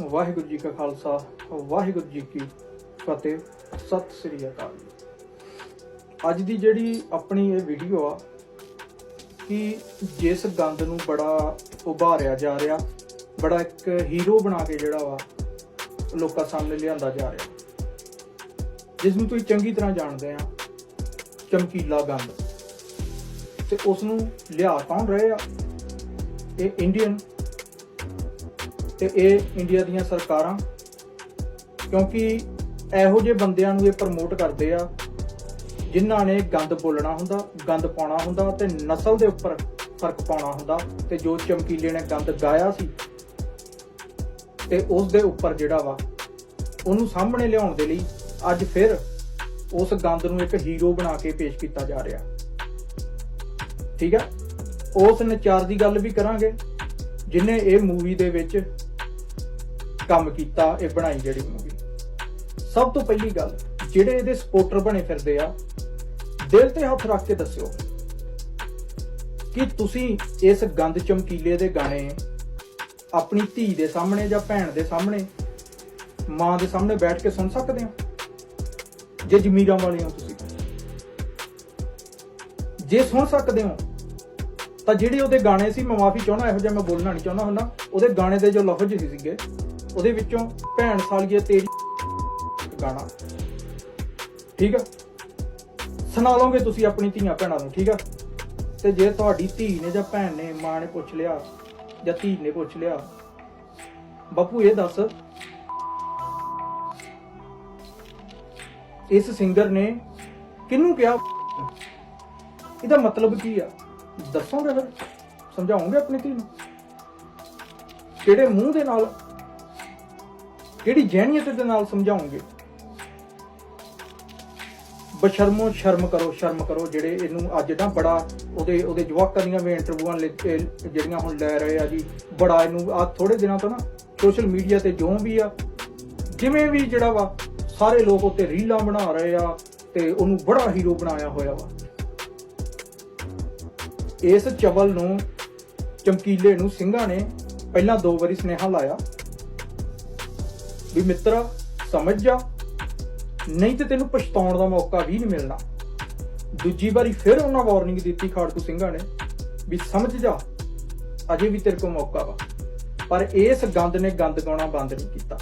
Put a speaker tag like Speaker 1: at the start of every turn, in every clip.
Speaker 1: ਵਾਹਿਗੁਰੂ ਜੀ ਕਾ ਖਾਲਸਾ, ਵਾਹਿਗੁਰੂ ਜੀ ਕੀ ਫਤਿਹ, ਸਤਿ ਸ੍ਰੀ ਅਕਾਲ। ਅੱਜ ਦੀ ਜਿਹੜੀ ਆਪਣੀ ਇਹ ਵੀਡੀਓ ਆ, ਕਿ ਜਿਸ ਗੰਦ ਨੂੰ ਬੜਾ ਉਭਾਰਿਆ ਜਾ ਰਿਹਾ, ਬੜਾ ਇੱਕ ਹੀਰੋ ਬਣਾ ਕੇ ਜਿਹੜਾ ਵਾ, ਲੋਕਾਂ ਸਾਹਮਣੇ ਲਿਆਂਦਾ ਜਾ ਰਿਹਾ। ਜਿਸ ਨੂੰ ਤੁਸੀਂ ਚੰਗੀ ਤਰ੍ਹਾਂ ਜਾਣਦੇ ਆ, ਚਮਕੀਲਾ ਗੰਦ। ਤੇ ਉਸ ਨੂੰ ਲਿਆ ਕੌਣ ਰਹੇ ਆ? ਇਹ ਇੰਡੀਅਨ ਤੇ ਇਹ ਇੰਡੀਆ ਦੀਆਂ ਸਰਕਾਰਾਂ, ਕਿਉਂਕਿ ਇਹੋ ਜਿਹੇ ਬੰਦਿਆਂ ਨੂੰ ਇਹ ਪ੍ਰਮੋਟ ਕਰਦੇ ਆ, ਜਿਨ੍ਹਾਂ ਨੇ ਗੰਦ ਬੋਲਣਾ ਹੁੰਦਾ, ਗੰਦ ਪਾਉਣਾ ਹੁੰਦਾ ਤੇ ਨਸਲ ਦੇ ਉੱਪਰ ਫ਼ਰਕ ਪਾਉਣਾ ਹੁੰਦਾ ਤੇ ਜੋ ਚਮਕੀਲੇ ਨੇ ਗੰਦ ਗਾਇਆ ਸੀ ਤੇ ਉਸ ਦੇ ਉੱਪਰ ਜਿਹੜਾ ਵਾ, ਉਹਨੂੰ ਸਾਹਮਣੇ ਲਿਆਉਣ ਦੇ ਲਈ ਅੱਜ ਫਿਰ ਉਸ ਗੰਦ ਨੂੰ ਇੱਕ ਹੀਰੋ ਬਣਾ ਕੇ ਪੇਸ਼ ਕੀਤਾ ਜਾ ਰਿਹਾ। ਠੀਕ ਹੈ ਉਸ ਨਚਾਰ ਦੀ ਗੱਲ ਵੀ ਕਰਾਂਗੇ, ਜਿਨੇ ਇਹ ਮੂਵੀ ਦੇ ਵਿੱਚ ਕੰਮ ਕੀਤਾ, ਇਹ ਬਣਾਈ ਜਿਹੜੀ ਮੂਵੀ ਸਭ ਤੋਂ ਪਹਿਲੀ ਗੱਲ, ਜਿਹੜੇ ਇਹਦੇ ਸਪੋਰਟਰ ਬਣੇ ਫਿਰਦੇ ਆ, ਦਿਲ ਤੇ ਹੱਥ ਰੱਖ ਕੇ ਦੱਸਿਓ ਕਿ ਤੁਸੀਂ ਇਸ ਗੰਦ ਚਮਕੀਲੇ ਦੇ ਗਾਣੇ, ਆਪਣੀ ਧੀ ਦੇ ਸਾਹਮਣੇ ਜਾਂ ਭੈਣ ਦੇ ਸਾਹਮਣੇ, ਮਾਂ ਦੇ ਸਾਹਮਣੇ ਬੈਠ ਕੇ ਸੁਣ ਸਕਦੇ ਹੋ? ਜੇ ਜ਼ਮੀਰਾਂ ਵਾਲੇ ਹੋ ਤੁਸੀਂ। ਜੇ ਸੁਣ ਸਕਦੇ ਹੋ, ਤਾਂ ਜਿਹੜੇ ਉਹਦੇ ਗਾਣੇ ਸੀ, ਮੈਂ ਮਾਫੀ ਚਾਹੁੰਦਾ, ਇਹੋ ਜਿਹਾ ਮੈਂ ਬੋਲਣਾ ਨਹੀਂ ਚਾਹੁੰਦਾ ਹੁੰਦਾ, ਉਹਦੇ ਗਾਣੇ ਦੇ ਜੋ ਲਫ਼ਜ਼ ਸੀਗੇ ਉਹਦੇ ਵਿੱਚੋਂ ਭੈਣ ਸਾਲੀਏ ਤੇਰੀ ਗਾਣਾ। ਠੀਕ ਆ? ਸੁਣਾ ਲਓਗੇ ਤੁਸੀਂ ਆਪਣੀ ਧੀਆਂ ਭੈਣਾਂ ਨੂੰ, ਠੀਕ ਆ? ਤੇ ਜੇ ਤੁਹਾਡੀ ਧੀ ਨੇ ਜਾਂ ਭੈਣ ਨੇ ਮਾਂ ਨੇ ਪੁੱਛ ਲਿਆ ਜਾਂ ਧੀ ਨੇ ਪੁੱਛ ਲਿਆ, ਬਾਪੂ ਇਹ ਦੱਸ। ਇਸ ਸਿੰਗਰ ਨੇ ਕਿਹਨੂੰ ਕਿਹਾ? ਇਹਦਾ ਮਤਲਬ ਕੀ ਆ? ਦੱਸੋਗੇ ਫਿਰ? ਸਮਝਾਉਂਗੇ ਆਪਣੀ ਧੀ ਨੂੰ? ਕਿਹੜੇ ਮੂੰਹ ਦੇ ਨਾਲ ਜਿਹੜੀ ਜਹਿਨੀਅਤ ਦੇ ਨਾਲ ਸਮਝਾਉਂਗੇ। ਬਸ਼ਰਮੋ ਸ਼ਰਮ ਕਰੋ ਸ਼ਰਮ ਕਰੋ ਜਿਹੜੇ ਇਹਨੂੰ ਅੱਜ ਨਾ ਬੜਾ ਉਹਦੇ ਉਹਦੇ ਜਵਾਕਾਂ ਦੀਆਂ ਵੀ ਇੰਟਰਵਿਊਆਂ ਜਿਹੜੀਆਂ ਹੁਣ ਲੈ ਰਹੇ ਆ ਜੀ, ਬੜਾ ਇਹਨੂੰ ਆ ਥੋੜੇ ਦਿਨਾਂ ਤੋਂ ਨਾ ਸੋਸ਼ਲ ਮੀਡੀਆ ਤੇ ਜੋ ਵੀ ਆ, ਜਿਵੇਂ ਵੀ ਜਿਹੜਾ ਵਾ, ਸਾਰੇ ਲੋਕ ਉੱਤੇ ਰੀਲਾਂ ਬਣਾ ਰਹੇ ਆ ਤੇ ਉਹਨੂੰ ਬੜਾ ਹੀਰੋ ਬਣਾਇਆ ਹੋਇਆ ਵਾ। ਇਸ ਚਵਲ ਨੂੰ, ਚਮਕੀਲੇ ਨੂੰ ਸਿੰਘਾਂ ਨੇ ਪਹਿਲਾਂ ਦੋ ਵਾਰੀ ਸੁਨੇਹਾ ਲਾਇਆ। ਵੀ ਮਿੱਤਰਾ, ਸਮਝ ਜਾ। ਨਹੀਂ ਤੇ ਤੈਨੂੰ ਪਛਤਾਉਣ ਦਾ ਮੌਕਾ ਵੀ ਨਹੀਂ ਮਿਲਣਾ। ਦੂਜੀ ਵਾਰੀ ਫਿਰ ਉਹਨਾਂ ਵਾਰਨਿੰਗ ਦਿੱਤੀ ਖਾੜਕੂ ਸਿੰਘਾਂ ਨੇ ਵੀ ਸਮਝ ਜਾ, ਅਜੇ ਵੀ ਤੇਰੇ ਕੋਲ ਮੌਕਾ ਵਾ। ਪਰ ਇਸ ਗੰਦ ਨੇ ਗੰਦ ਗਾਉਣਾ ਬੰਦ ਨਹੀਂ ਕੀਤਾ।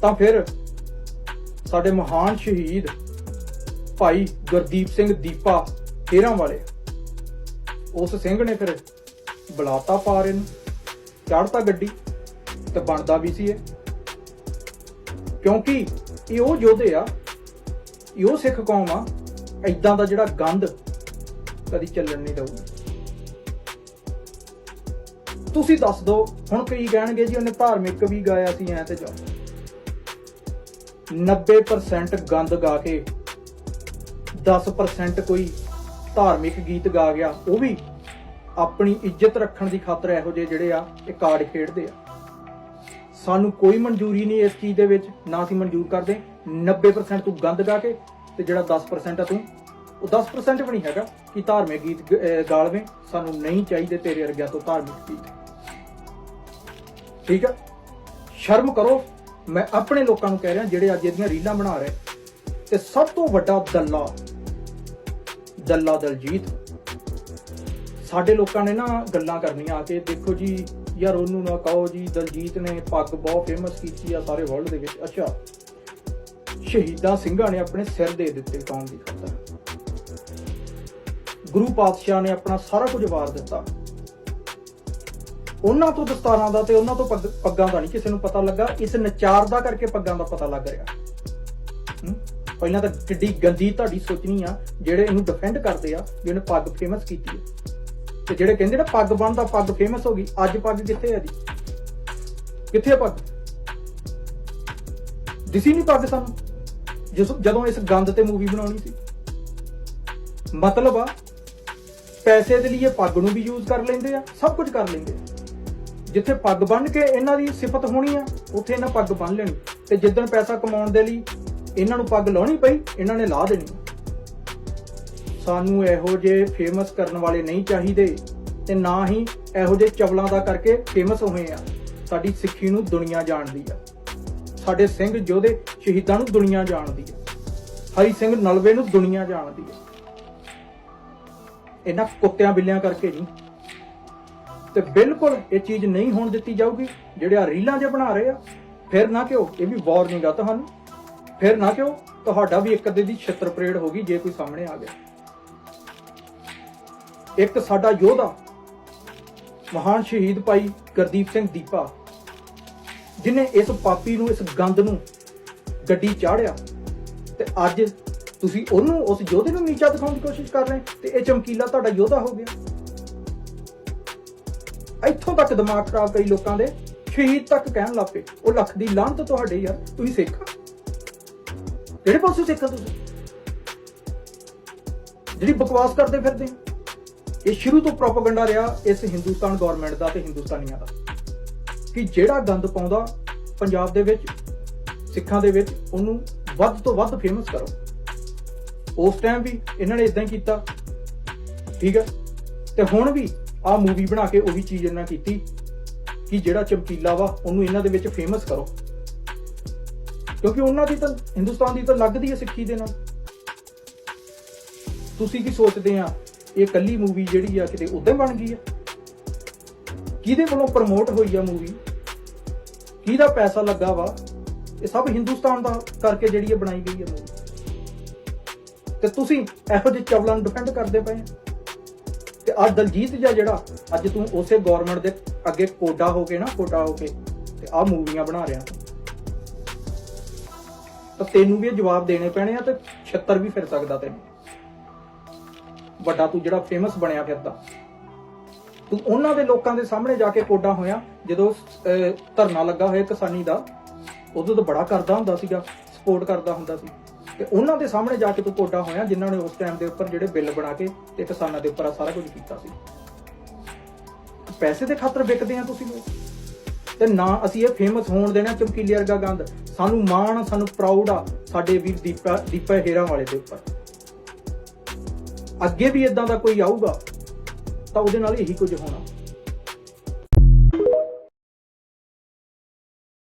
Speaker 1: ਤਾਂ ਫਿਰ ਸਾਡੇ ਮਹਾਨ ਸ਼ਹੀਦ ਭਾਈ ਗੁਰਦੀਪ ਸਿੰਘ ਦੀਪਾ ਤੇਰਾਂ ਵਾਲੇ ਉਸ ਸਿੰਘ ਨੇ ਫਿਰ ਬੁਲਾਤਾ ਪਾਰ ਇਹਨੂੰ ਚੜਤਾ ਗੱਡੀ ਤੇ ਬਣਦਾ ਵੀ ਸੀ ਇਹ। ਕਿਉਂਕਿ ਇਹ ਉਹ ਯੋਧੇ ਆ, ਇਹ ਉਹ ਸਿੱਖ ਕੌਮ ਆ ਐਦਾਂ ਦਾ ਜਿਹੜਾ ਗੰਦ ਕਦੀ ਚੱਲਣ ਨਹੀਂ ਦਊਗੀ ਤੁਸੀਂ ਦੱਸ ਦਿਓ, ਹੁਣ ਕਈ ਕਹਿਣਗੇ ਜੀ, ਉਹਨੇ ਧਾਰਮਿਕ ਵੀ ਗਾਇਆ ਸੀ, ਐ ਤੇ ਜਾ 90% ਗੰਦ ਗਾ ਕੇ 10% ਕੋਈ ਧਾਰਮਿਕ ਗੀਤ ਗਾ ਗਿਆ, ਉਹ ਵੀ ਆਪਣੀ ਇੱਜ਼ਤ ਰੱਖਣ ਦੀ ਖਾਤਰ ਇਹੋ ਜਿਹੇ ਜਿਹੜੇ ਆ, ਇਹ ਕਾਰਡ ਖੇਡਦੇ ਆ। ਸਾਨੂੰ ਕੋਈ ਮਨਜ਼ੂਰੀ ਨਹੀਂ ਇਸ ਚੀਜ਼ ਦੇ ਵਿੱਚ, ਨਾ ਅਸੀਂ ਮਨਜ਼ੂਰ ਕਰਦੇ। 90% ਤੂੰ ਗੰਦ ਗਾ ਕੇ ਤੇ ਜਿਹੜਾ 10% ਆ ਤੂੰ, ਉਹ 10% ਵੀ ਨਹੀਂ ਹੈਗਾ ਕਿ ਧਾਰਮਿਕ ਗੀਤ ਗ- ਅਹ, ਗਾਲਵੇਂ ਸਾਨੂੰ ਨਹੀਂ ਚਾਹੀਦੇ ਤੇਰੇ ਵਰਗਿਆਂ ਤੋਂ ਧਾਰਮਿਕ ਗੀਤ। ਠੀਕ ਆ? ਸ਼ਰਮ ਕਰੋ। ਮੈਂ ਆਪਣੇ ਲੋਕਾਂ ਨੂੰ ਕਹਿ ਰਿਹਾ, ਜਿਹੜੇ ਅੱਜ ਇਹਦੀਆਂ ਰੀਲਾਂ ਬਣਾ ਰਹੇ। ਤੇ ਸਭ ਤੋਂ ਵੱਡਾ ਦੱਲਾ ਦੱਲਾ ਦਲਜੀਤ। ਸਾਡੇ ਲੋਕਾਂ ਨੇ ਨਾ ਗੱਲਾਂ ਕਰਨੀਆਂ ਆ ਕੇ, ਦੇਖੋ ਜੀ ਯਾਰ ਉਹਨੂੰ ਨਾ ਕਹੋ ਜੀ, ਦਲਜੀਤ ਨੇ ਪੱਗ ਬਹੁਤ ਫੇਮਸ ਕੀਤੀ ਆ ਸਾਰੇ ਵਰਲਡ ਦੇ ਵਿੱਚ। ਅੱਛਾ, ਸ਼ਹੀਦਾਂ ਸਿੰਘਾਂ ਨੇ ਆਪਣੇ ਸਿਰ ਦੇ ਦਿੱਤੇ ਕੌਮ ਦੀ ਖਾਤਰ। ਗੁਰੂ ਪਾਤਸ਼ਾਹ ਨੇ ਆਪਣਾ ਸਾਰਾ ਕੁਝ ਵਾਰ ਦਿੱਤਾ। ਉਹਨਾਂ ਤੋਂ ਦਸਤਾਰਾਂ ਦਾ ਤੇ ਉਹਨਾਂ ਤੋਂ ਪੱਗਾਂ ਦਾ ਨਹੀਂ ਕਿਸੇ ਨੂੰ ਪਤਾ ਲੱਗਾ। ਇਸ ਨਚਾਰ ਦਾ ਕਰਕੇ ਪੱਗਾਂ ਦਾ ਪਤਾ ਲੱਗ ਰਿਹਾ। ਪਹਿਲਾਂ ਤਾਂ ਕਿੱਡੀ ਗੰਦੀ ਤੁਹਾਡੀ ਸੋਚਣੀ ਆ, ਜਿਹੜੇ ਇਹਨੂੰ ਡਿਫੈਂਡ ਕਰਦੇ ਆ, ਜਿਹਨੇ ਪੱਗ ਫੇਮਸ ਕੀਤੀ ਹੈ ਤੇ ਜਿਹੜੇ ਕਹਿੰਦੇ ਨਾ ਪੱਗ ਬੰਨਦਾ, ਪੱਗ ਫੇਮਸ ਹੋ ਗਈ, ਅੱਜ ਪੱਗ ਕਿੱਥੇ ਹੈ ਜੀ? ਕਿੱਥੇ ਹੈ ਪੱਗ? ਦਿਸੀ ਨਹੀਂ ਪੱਗ ਸਾਨੂੰ? ਜਿਸ ਜਦੋਂ ਇਸ ਗੰਦ ਤੇ ਮੂਵੀ ਬਣਾਉਣੀ ਸੀ। ਮਤਲਬ ਆ, ਪੈਸੇ ਦੇ ਲਈ ਇਹ ਪੱਗ ਨੂੰ ਵੀ ਯੂਜ਼ ਕਰ ਲੈਂਦੇ ਆ, ਸਭ ਕੁਝ ਕਰ ਲੈਂਦੇ ਆ। ਜਿੱਥੇ ਪੱਗ ਬੰਨ ਕੇ ਇਹਨਾਂ ਦੀ ਸਿਫਤ ਹੋਣੀ ਆ, ਉੱਥੇ ਇਹਨਾਂ ਪੱਗ ਬੰਨ ਲੈਣੀ। ਤੇ ਜਿੱਦਣ ਪੈਸਾ ਕਮਾਉਣ ਦੇ ਲਈ ਇਹਨਾਂ ਨੂੰ ਪੱਗ ਲਾਉਣੀ ਪਈ, ਇਹਨਾਂ ਨੇ ਲਾ ਦੇਣੀ। ਸਾਨੂੰ ਇਹੋ ਜੇ ਫੇਮਸ ਕਰਨ ਵਾਲੇ ਨਹੀਂ ਚਾਹੀਦੇ ਤੇ ਨਾ ਹੀ ਇਹੋ ਜਿਹੇ ਚਵਲਾਂ ਦਾ ਕਰਕੇ ਫੇਮਸ ਹੋਏ ਆ। ਸਾਡੀ ਸਿੱਖੀ ਨੂੰ ਦੁਨੀਆ ਜਾਣਦੀ ਆ। ਸਾਡੇ ਸਿੰਘ ਯੋਧੇ ਸ਼ਹੀਦਾਂ ਨੂੰ ਦੁਨੀਆ ਜਾਣਦੀ ਆ। ਹਰੀ ਸਿੰਘ ਨਲਵੇ ਨੂੰ ਦੁਨੀਆ ਜਾਣਦੀ ਆ। ਇਹਨਾਂ ਕੁੱਤਿਆਂ ਬਿੱਲਿਆਂ ਕਰਕੇ ਨਹੀਂ। ਤੇ ਬਿਲਕੁਲ ਇਹ ਚੀਜ਼ ਨਹੀਂ ਹੋਣ ਦਿੱਤੀ ਜਾਊਗੀ, ਜਿਹੜੇ ਆ ਰੀਲਾਂ ਜੇ ਬਣਾ ਰਹੇ ਆ। ਫਿਰ ਨਾ ਕਿਉਂ? ਇਹ ਵੀ ਵਾਰਨਿੰਗ ਆ ਤੁਹਾਨੂੰ। ਫਿਰ ਨਾ ਕਿਉਂ? ਤੁਹਾਡਾ ਵੀ ਇੱਕ ਅੱਧੇ ਦੀ ਛਿੱਤਰ ਪਰੇਡ ਹੋਗੀ ਜੇ ਕੋਈ ਸਾਹਮਣੇ ਆ ਗਿਆ। ਇੱਕ ਸਾਡਾ ਯੋਧਾ, ਮਹਾਨ ਸ਼ਹੀਦ ਭਾਈ ਗੁਰਦੀਪ ਸਿੰਘ ਦੀਪਾ, ਜਿਨੇ ਇਸ ਪਾਪੀ ਨੂੰ, ਇਸ ਗੰਦ ਨੂੰ ਗੱਡੀ ਚਾੜਿਆ ਤੇ ਅੱਜ ਤੁਸੀਂ ਉਹਨੂੰ, ਉਸ ਯੋਧੇ ਨੂੰ ਨੀਚਾ ਦਿਖਾਉਣ ਦੀ ਕੋਸ਼ਿਸ਼ ਕਰ ਰਹੇ ਤੇ ਇਹ ਚਮਕੀਲਾ ਤੁਹਾਡਾ ਯੋਧਾ ਹੋ ਗਿਆ। ਇੱਥੋਂ ਤੱਕ ਦਿਮਾਗ ਖਰਾਬ ਕਈ ਲੋਕਾਂ ਦੇ ਸ਼ਹੀਦ ਤੱਕ ਕਹਿਣ ਲੱਪੇ ਉਹ ਲੱਖ ਦੀ ਲਾਹਨਤ ਤੁਹਾਡੇ ਯਾਰ, ਤੁਸੀਂ ਸਿੱਖ। ਕਿਹੜੇ ਪਾਸੇ ਸਿੱਖ ਤੁਸੀਂ? ਜਿਹੜੀ ਬਕਵਾਸ ਕਰਦੇ ਫਿਰਦੇ ਹੋ। ਇਹ ਸ਼ੁਰੂ ਤੋਂ ਪ੍ਰੋਪਗੈਂਡਾ ਰਿਹਾ ਇਸ ਹਿੰਦੁਸਤਾਨ ਗਵਰਨਮੈਂਟ ਦਾ ਤੇ ਹਿੰਦੁਸਤਾਨੀਆਂ ਦਾ। ਕਿ ਜਿਹੜਾ ਗੰਦ ਪਾਉਂਦਾ, ਪੰਜਾਬ ਦੇ ਵਿੱਚ, ਸਿੱਖਾਂ ਦੇ ਵਿੱਚ, ਉਹਨੂੰ ਵੱਧ ਤੋਂ ਵੱਧ ਫੇਮਸ ਕਰੋ। ਉਸ ਟਾਈਮ ਵੀ ਇਹਨਾਂ ਨੇ ਇਦਾਂ ਹੀ ਕੀਤਾ। ਠੀਕ ਹੈ? ਤੇ ਹੁਣ ਵੀ ਆਹ ਮੂਵੀ ਬਣਾ ਕੇ ਉਹੀ ਚੀਜ਼ ਇਹਨਾਂ ਕੀਤੀ ਕਿ ਜਿਹੜਾ ਚਮਕੀਲਾ ਵਾ, ਉਹਨੂੰ ਇਹਨਾਂ ਦੇ ਵਿੱਚ ਫੇਮਸ ਕਰੋ। ਕਿਉਂਕਿ ਉਹਨਾਂ ਦੀ ਤਾਂ, ਹਿੰਦੁਸਤਾਨ ਦੀ ਤਾਂ ਲੱਗਦੀ ਹੈ ਸਿੱਖੀ ਦੇ ਨਾਲ। ਤੁਸੀਂ ਕੀ ਸੋਚਦੇ ਆ ਇਹ ਕੱਲੀ ਮੂਵੀ ਜਿਹੜੀ ਆ ਕਿਤੇ ਉਦਾਂ ਬਣ ਗਈ ਆ? ਕਿਹਦੇ ਵੱਲੋਂ ਪ੍ਰਮੋਟ ਹੋਈ ਆ ਮੂਵੀ ਕਿਹਦਾ ਪੈਸਾ ਲੱਗਾ ਵਾ? ਇਹ ਸਭ ਹਿੰਦੁਸਤਾਨ ਦਾ ਕਰਕੇ ਜਿਹੜੀ ਇਹ ਬਣਾਈ ਗਈ ਹੈ ਮੂਵੀ ਤੇ ਤੁਸੀਂ ਇਹੋ ਜਿਹੇ ਚਵਲਾਂ ਨੂੰ ਡਿਫੈਂਡ ਕਰਦੇ ਪਏ ਤੇ ਅੱਜ ਦਲਜੀਤ ਜਾਂ ਜਿਹੜਾ ਅੱਜ ਤੂੰ ਉਸੇ ਗਵਰਨਮੈਂਟ ਦੇ ਅੱਗੇ ਕੋਡਾ ਹੋ ਕੇ ਨਾ ਕੋਡਾ ਹੋ ਕੇ ਤੇ ਆਹ ਮੂਵੀਆਂ ਬਣਾ ਰਿਹਾ। ਤਾਂ ਤੈਨੂੰ ਵੀ ਇਹ ਜਵਾਬ ਦੇਣੇ ਪੈਣੇ ਆ ਤੇ 76 ਵੀ ਫਿਰ ਸਕਦਾ ਤੈਨੂੰ। ਵੱਡਾ ਤੂੰ ਜਿਹੜਾ ਫੇਮਸ ਬਣਿਆ ਫਿਰਦਾ। ਤੂੰ ਉਹਨਾਂ ਦੇ ਲੋਕਾਂ ਦੇ ਸਾਹਮਣੇ ਜਾ ਕੇ ਕੋਡਾ ਹੋਇਆ ਜਦੋਂ ਅਹ, ਧਰਨਾ ਲੱਗਾ ਹੋਇਆ ਕਿਸਾਨੀ ਦਾ ਉਦੋਂ ਤਾਂ ਬੜਾ ਕਰਦਾ ਹੁੰਦਾ ਸੀਗਾ ਸਪੋਰਟ ਕਰਦਾ ਹੁੰਦਾ ਸੀ। ਤੇ ਉਹਨਾਂ ਦੇ ਸਾਹਮਣੇ ਜਾ ਕੇ ਤੂੰ ਕੋਡਾ ਹੋਇਆ ਜਿਨ੍ਹਾਂ ਨੇ ਉਸ ਟਾਈਮ ਦੇ ਉੱਪਰ ਜਿਹੜੇ ਬਿੱਲ ਬਣਾ ਕੇ ਤੇ ਕਿਸਾਨਾਂ ਦੇ ਉੱਪਰ ਆ ਸਾਰਾ ਕੁਝ ਕੀਤਾ ਸੀ। ਪੈਸੇ ਦੇ ਖਾਤਰ ਵਿਕਦੇ ਆ ਤੁਸੀਂ ਲੋਕ। ਤੇ ਨਾ ਅਸੀਂ ਇਹ ਫੇਮਸ ਹੋਣ ਦੇਣਾ ਚਮਕੀਲੇ ਵਰਗਾ ਗੰਦ। ਸਾਨੂੰ ਮਾਣ ਸਾਨੂੰ ਪ੍ਰਾਊਡ ਆ ਸਾਡੇ ਵੀਰ ਦੀਪਾ ਦੀਪਾ ਹੇਰਾ ਵਾਲੇ ਦੇ ਉੱਪਰ। ਅੱਗੇ ਵੀ ਇਦਾਂ ਦਾ ਕੋਈ ਆਊਗਾ ਤਾਂ ਉਹਦੇ ਨਾਲ ਇਹੀ ਕੁਝ ਹੋਣਾ।